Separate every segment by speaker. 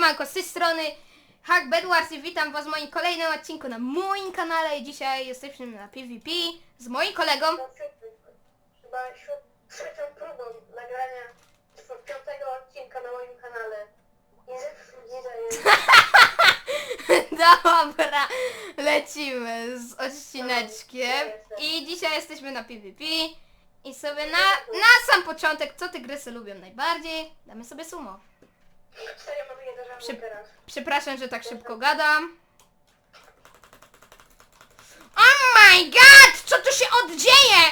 Speaker 1: siemanko, z tej strony Hack Bedwars i witam was w moim kolejnym odcinku na moim kanale i dzisiaj jesteśmy na PvP z moim kolegą.
Speaker 2: Chyba trzecią próbą nagrania piątego odcinka na moim kanale. I
Speaker 1: Dobra, lecimy z odcineczkiem i dzisiaj jesteśmy na PvP i sobie na, na sam początek, co tygrysy lubią najbardziej, damy sobie sumo.
Speaker 2: Serio nie
Speaker 1: Przy-
Speaker 2: teraz.
Speaker 1: Przepraszam, że tak szybko gadam. Oh my god! Co tu się oddzieje?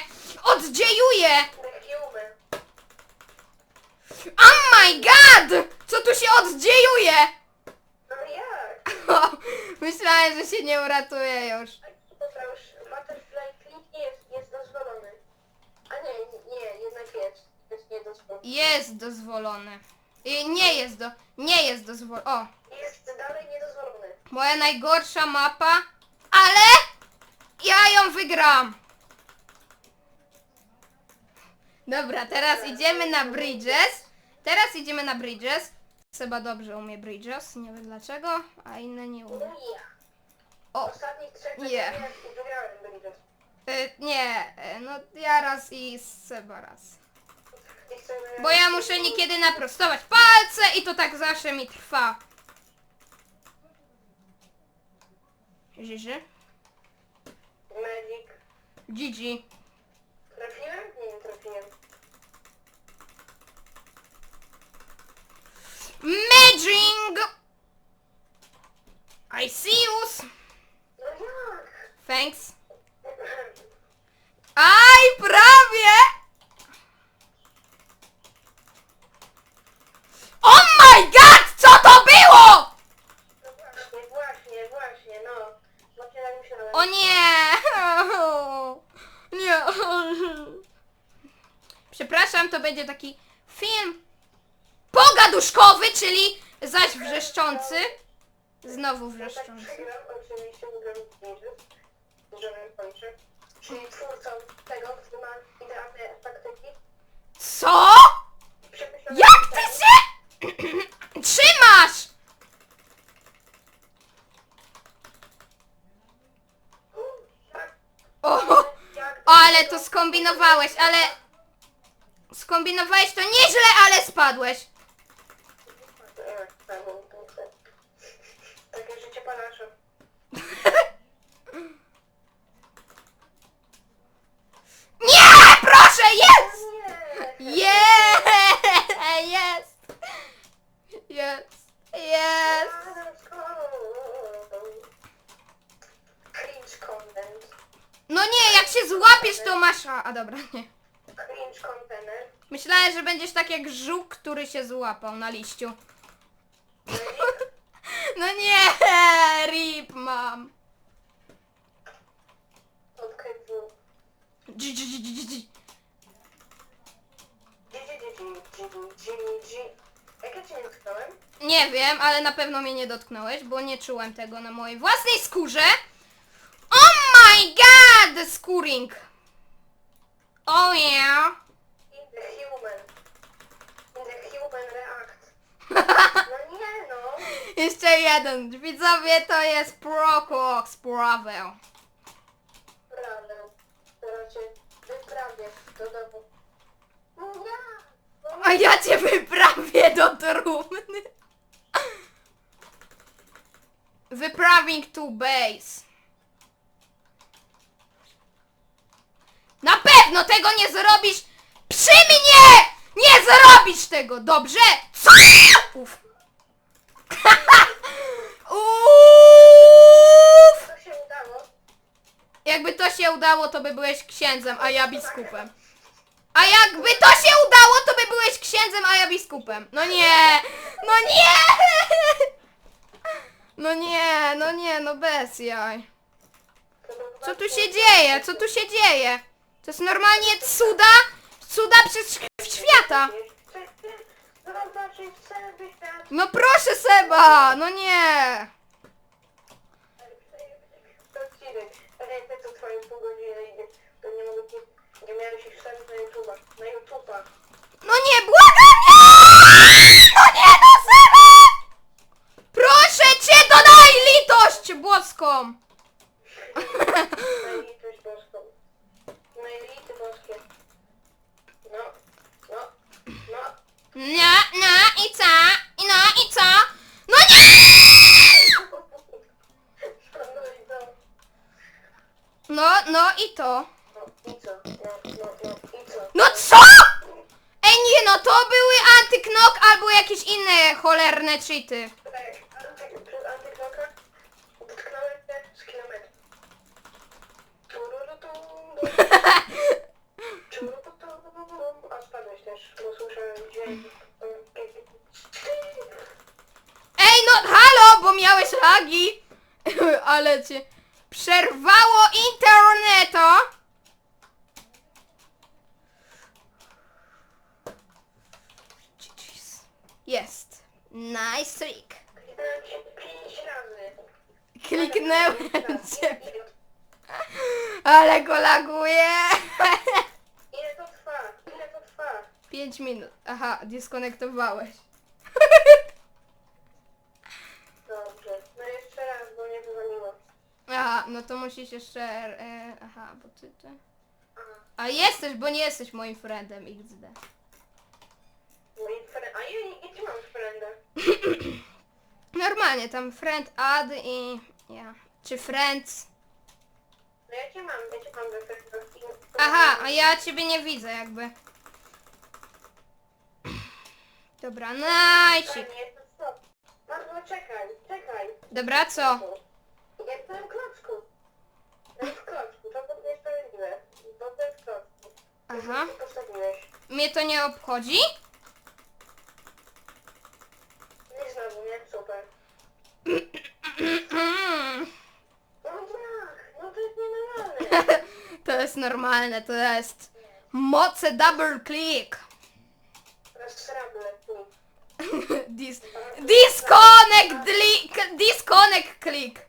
Speaker 1: Oddziejuje! Oh my god! Co tu się oddziejuje?
Speaker 2: No jak?
Speaker 1: Myślałem, że się nie uratuje już.
Speaker 2: Dobra, już butterfly click nie jest, jest dozwolony. A nie, nie, jednak jest. Jest niedozwolony.
Speaker 1: Jest dozwolone. I nie jest do... Nie jest dozwolone. O,
Speaker 2: Jest dalej niedozwolony.
Speaker 1: moja najgorsza mapa, ale ja ją wygram. Dobra, teraz idziemy na Bridges. Teraz idziemy na Bridges. Seba dobrze umie Bridges, nie wiem dlaczego, a inne nie umie. O,
Speaker 2: Ostatnich trzech
Speaker 1: Nie.
Speaker 2: yeah. wygrałem Bridget.
Speaker 1: y, nie, y, no ja raz i Seba raz.
Speaker 2: I chcemy-
Speaker 1: Bo ja muszę niekiedy naprostować palce i to tak zawsze mi trwa. Żyży?
Speaker 2: Magic.
Speaker 1: GG.
Speaker 2: Trafiłem? Nie, nie trafiłem.
Speaker 1: Medring! I see you!
Speaker 2: No jak?
Speaker 1: Thanks. Aj, prawie! Oh my god, co to było?
Speaker 2: No właśnie, właśnie, właśnie, no. Właśnie tak myślałem.
Speaker 1: O nie! Nie. Przepraszam, to będzie taki film pogaduszkowy, czyli zaś wrzeszczący. Znowu wrzeszczący. Co? Jak ty się trzymasz?
Speaker 2: Tak,
Speaker 1: O, ale to skombinowałeś, ale... Skombinowałeś to nieźle, ale spadłeś.
Speaker 2: Tak. Takie życie.
Speaker 1: Nie, proszę, jest!
Speaker 2: Nie!
Speaker 1: Jest! Jest! Jest! Jest!
Speaker 2: Cringe content.
Speaker 1: No nie, jak się złapiesz, to masz... A, a dobra, nie. Że będziesz tak jak żuk, który się złapał na liściu. No nie, rip mam.
Speaker 2: Jak ja cię nie dotknąłem?
Speaker 1: Nie wiem, ale na pewno mnie nie dotknąłeś, bo nie czułem tego na mojej własnej skórze. Oh my god, skóring. Oh yeah.
Speaker 2: No nie no.
Speaker 1: Jeszcze jeden. Widzowie, to jest Procox Pravel.
Speaker 2: Prawda. Cię wyprawię do domu. No ja. No
Speaker 1: A ja cię wyprawię do trumny. Wyprawing to base. Na pewno tego nie zrobisz przy mnie! Nie zrobisz tego, dobrze? Uf. Uff.
Speaker 2: to się udało.
Speaker 1: Jakby to się udało, to by byłeś księdzem, a ja biskupem. A jakby to się udało, to by byłeś księdzem, a ja biskupem. No nie! No nie! No nie, no nie, no bez jaj. Co tu się dzieje? Co tu się dzieje? To jest normalnie cuda, cuda przez świata. No proszę Seba, no nie.
Speaker 2: To jak godziny to nie mogę ci... Nie ich wstawić na. Na.
Speaker 1: No nie, błagam, nie! No nie, no Seba! boską!
Speaker 2: Na litość boską. Na elity boskie. No, no, no.
Speaker 1: No, no i co? No i co? No nie!
Speaker 2: No?
Speaker 1: No, i to.
Speaker 2: No co?
Speaker 1: Ej nie no, to były antyknok albo jakieś inne cholerne cheaty.
Speaker 2: też, bo słyszałem dźwięk.
Speaker 1: Ej no, halo, bo miałeś lagi. Ale cię przerwało interneto. Jest. Nice trick.
Speaker 2: Kliknąłem razy.
Speaker 1: Kliknęłem cię. Ale go laguje.
Speaker 2: Ile to trwa? Ile to trwa?
Speaker 1: 5 minut. Aha, dyskonektowałeś.
Speaker 2: Dobrze. No jeszcze raz, bo nie wywaliło.
Speaker 1: Aha, no to musisz jeszcze... E, aha, bo ty ty...
Speaker 2: Aha.
Speaker 1: A jesteś, bo nie jesteś moim friendem XD.
Speaker 2: Moim friend... A ja nie, nie mam frienda.
Speaker 1: Normalnie, tam friend add i... Ja. Czy friends.
Speaker 2: No ja cię mam, ja cię mam.
Speaker 1: Aha, a ja ciebie nie widzę jakby. Dobra, najsik.
Speaker 2: Nie, to stop. Bardzo czekaj, czekaj.
Speaker 1: Dobra, co?
Speaker 2: Ja byłem w klocku. Byłem w klocku, to było niesprawiedliwe. Bo byłem w klocku.
Speaker 1: Aha.
Speaker 2: Postawiłeś.
Speaker 1: Mnie to nie obchodzi?
Speaker 2: Nie znowu, nie? Super. No jak? No to jest nienormalne.
Speaker 1: To jest normalne, to jest moce double click. Dis disconnect click, disconnect click.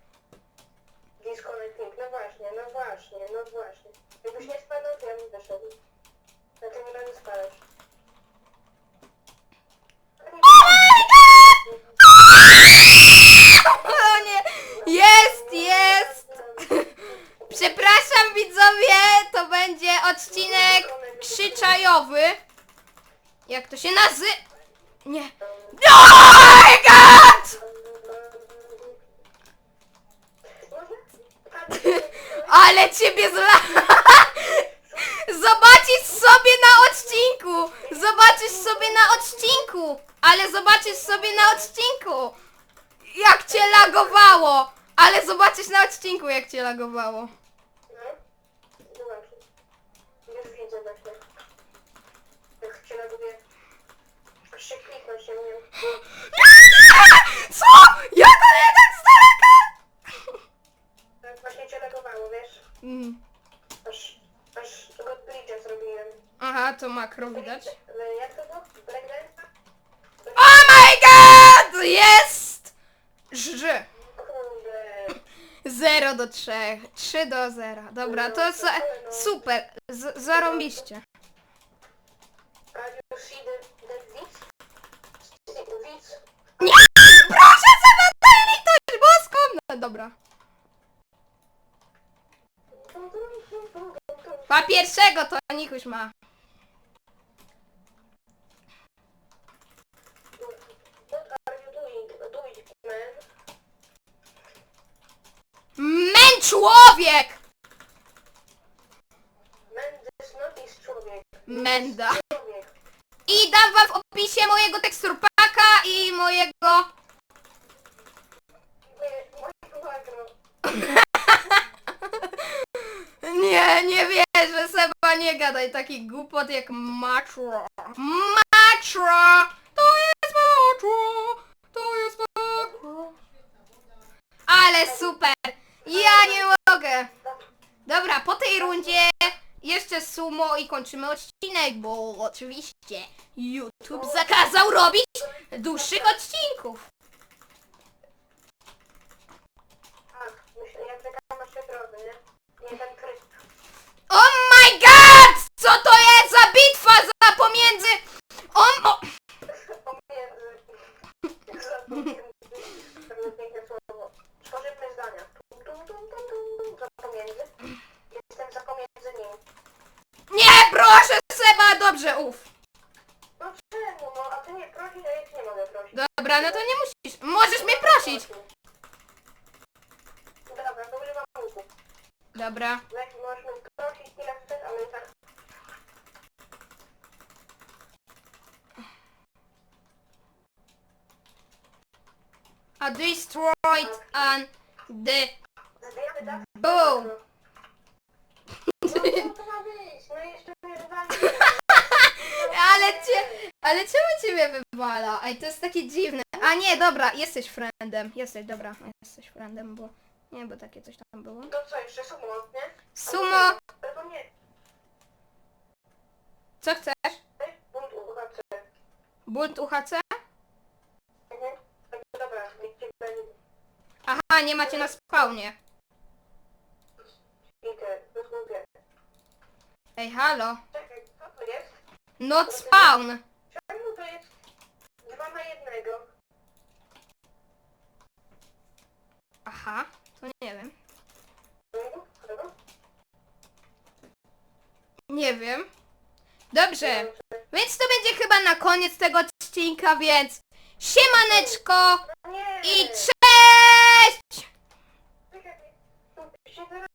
Speaker 2: Disconnecting. No właśnie, no właśnie, no właśnie. Jakbyś nie spadał, to ja bym wyszedł. Dlatego razu spadasz.
Speaker 1: O nie, jest, jest. Przepraszam widzowie, to będzie odcinek krzyczajowy. Jak to się nazy... Nie. Oh my god! Ale ciebie zla... Zobaczysz sobie na odcinku! Zobaczysz sobie na odcinku! Ale zobaczysz sobie na odcinku! Jak cię lagowało! Ale zobaczysz na odcinku jak cię lagowało.
Speaker 2: No. Już widzę właśnie. Jak cię laguje. Aż się umiem.
Speaker 1: Co? Jak on je tak z daleka?
Speaker 2: Tak właśnie cię lagowało, wiesz?
Speaker 1: Mm.
Speaker 2: Aż, aż go glitcha zrobiłem.
Speaker 1: Aha, to makro widać.
Speaker 2: Ale jak to było? Black Dance?
Speaker 1: Oh my god! Jest! Ż.
Speaker 2: Kurde.
Speaker 1: 0 do 3. 3 do 0. Dobra, to jest super. Z zarąbiście
Speaker 2: the, the width? See the width?
Speaker 1: Nie! Proszę za daj litość boską! No dobra. Pa pierwszego to Nikuś ma. Men człowiek! Menda. I dam wam w opisie mojego teksturpaka i mojego...
Speaker 2: Moje, moje magro.
Speaker 1: Nie, nie wierzę, Seba, nie gadaj takich głupot jak matro. Matro! To jest matro! To jest matro! Ale super! Ja nie mogę! Dobra, po tej rundzie jeszcze sumo i kończymy odcinek, bo oczywiście YouTube zakazał robić dłuższych odcinków.
Speaker 2: Tak, myślę, jak taka masz drodzy, nie? Nie ten kryt.
Speaker 1: Oh my god! Co to jest za bitwa za pomiędzy... O, o,
Speaker 2: Pomiędzy. Pewne piękne słowo. Tworzymy zdania.
Speaker 1: Dobrze, uf.
Speaker 2: No czemu, no, a ty nie prosisz, a ja cię nie mogę prosić.
Speaker 1: Dobra, no to nie musisz. Możesz mnie prosić.
Speaker 2: Dobra, to używam łuku.
Speaker 1: Dobra.
Speaker 2: Leki możesz mnie prosić ile chcesz, ale i tak...
Speaker 1: A destroyed and the
Speaker 2: tak?
Speaker 1: boom.
Speaker 2: No co to ma być? No jeszcze mnie wywali.
Speaker 1: Ale cię, ale czemu ciebie wywala? Ej, to jest takie dziwne. A nie, dobra, jesteś friendem. Jesteś, dobra, jesteś friendem, bo... Nie, bo takie coś tam było.
Speaker 2: To co, jeszcze sumo, nie?
Speaker 1: Sumo,
Speaker 2: Albo nie.
Speaker 1: co chcesz?
Speaker 2: Ej, bunt UHC.
Speaker 1: Bunt UHC?
Speaker 2: Mhm. Tak, Dobra, cię będzie.
Speaker 1: Aha, nie macie na spawnie.
Speaker 2: Idę.
Speaker 1: Ej, halo.
Speaker 2: Czekaj, co to jest?
Speaker 1: Not spawn.
Speaker 2: Czemu to jest dwa na jednego?
Speaker 1: Aha, to nie wiem. Nie wiem. Dobrze, więc to będzie chyba na koniec tego odcinka, więc siemaneczko i cześć!